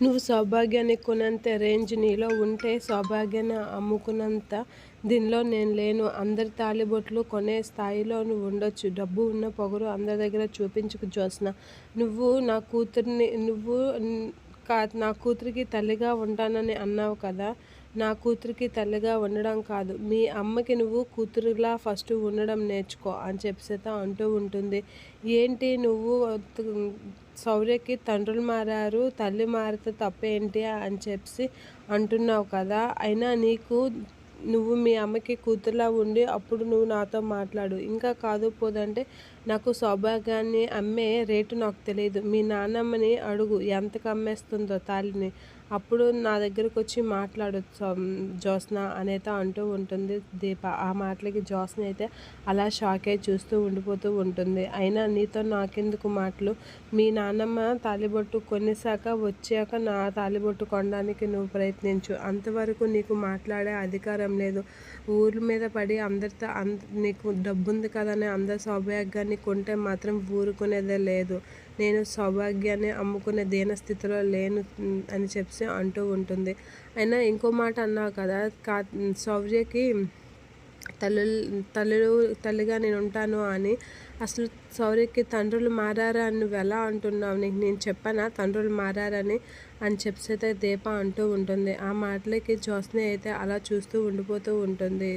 నువ్వు సౌభాగ్యాన్ని కొనంత రేంజ్ నీలో ఉంటే సౌభాగ్యాన్ని అమ్ముకున్నంత దీనిలో నేను లేను. అందరి తాలిబొట్లు కొనే స్థాయిలో నువ్వు ఉండొచ్చు. డబ్బు ఉన్న పొగరు అందరి దగ్గర చూపించుకు జోసిన నువ్వు నా కూతుర్ని నువ్వు కా నా కూతురికి తల్లిగా ఉంటానని అన్నావు కదా. నా కూతురికి తల్లిగా ఉండడం కాదు. మీ అమ్మకి నువ్వు కూతురులా ఫస్ట్ ఉండడం నేర్చుకో అని చెప్పేత అంటూ ఉంటుంది. ఏంటి నువ్వు శౌర్యకి తండ్రులు మారారు తల్లి మారితే తప్పేంటి అని చెప్పి అంటున్నావు కదా. అయినా నీకు నువ్వు మీ అమ్మకి కూతురులా ఉండి అప్పుడు నువ్వు నాతో మాట్లాడు. ఇంకా కాదు పోదంటే నాకు సౌభాగ్యాన్ని అమ్మే రేటు నాకు తెలియదు. మీ నాన్నమ్మని అడుగు ఎంతకు అమ్మేస్తుందో తాలిని అప్పుడు నా దగ్గరకు వచ్చి మాట్లాడు జ్యోత్స్న అనేత అంటూ ఉంటుంది దీప. ఆ మాటలకి జ్యోత్స్న అయితే అలా షాక్ అయి చూస్తూ ఉండిపోతూ ఉంటుంది. అయినా నీతో నాకెందుకు మాటలు? మీ నాన్నమ్మ తాలిబొట్టు కొనేసాక వచ్చాక నా తాలిబొట్టు కొనడానికి నువ్వు ప్రయత్నించు. అంతవరకు నీకు మాట్లాడే అధికారం లేదు. ఊరి మీద పడి అందరితో అంద నీకు డబ్బుంది కదని అందరి సౌభాగ్యాన్ని కొంటే మాత్రం ఊరుకునేదే లేదు. నేను సౌభాగ్యాన్ని అమ్ముకునే దేన స్థితిలో లేను అని చెప్పి అంటూ ఉంటుంది. అయినా ఇంకో మాట అన్నావు కదా కా సౌర్యకి తల్లు తల్లులు తల్లిగా నేను ఉంటాను అని అసలు సౌర్యకి తండ్రులు మారారా అని నువ్వు ఎలా అంటున్నావు? నీకు నేను చెప్పానా? తండ్రులు మారారని అని చెప్పితే దీప అంటూ ఉంటుంది. ఆ మాటలకి జ్యోత్స్న అయితే అలా చూస్తూ ఉండిపోతూ ఉంటుంది.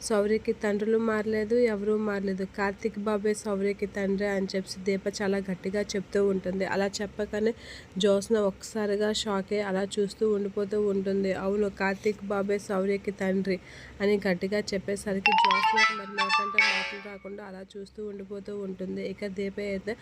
సౌర్యకి తండ్రులు మారలేదు ఎవరూ మారలేదు. కార్తిక్ బాబే సౌర్యకి తండ్రి అని చెప్పి దీప చాలా గట్టిగా చెప్తూ ఉంటుంది. అలా చెప్పగానే జ్యోత్స్న ఒక్కసారిగా షాక్ అయ్యి అలా చూస్తూ ఉండిపోతూ ఉంటుంది. అవును కార్తిక్ బాబే సౌర్యకి తండ్రి అని గట్టిగా చెప్పేసరికి జ్యోత్స్నకి మరి నాకంటే కాకుండా అలా చూస్తూ ఉండిపోతూ ఉంటుంది. ఇక దీప అయితే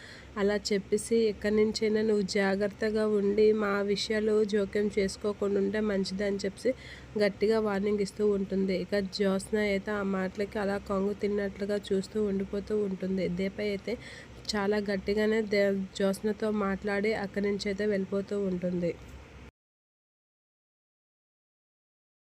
అలా చెప్పేసి ఎక్కడి నుంచైనా నువ్వు జాగ్రత్తగా ఉండి మా విషయాలు జోక్యం చేసుకోకుండా ఉంటే మంచిదని చెప్పి గట్టిగా వార్నింగ్ ఇస్తూ ఉంటుంది. ఇక జ్యోత్స్న అయితే ఆ మాటలకి అలా కొంగు తిన్నట్లుగా చూస్తూ ఉండిపోతూ ఉంటుంది. దీప అయితే చాలా గట్టిగానే దే జ్యోత్స్నతో మాట్లాడి అక్కడి నుంచి అయితే వెళ్ళిపోతూ ఉంటుంది.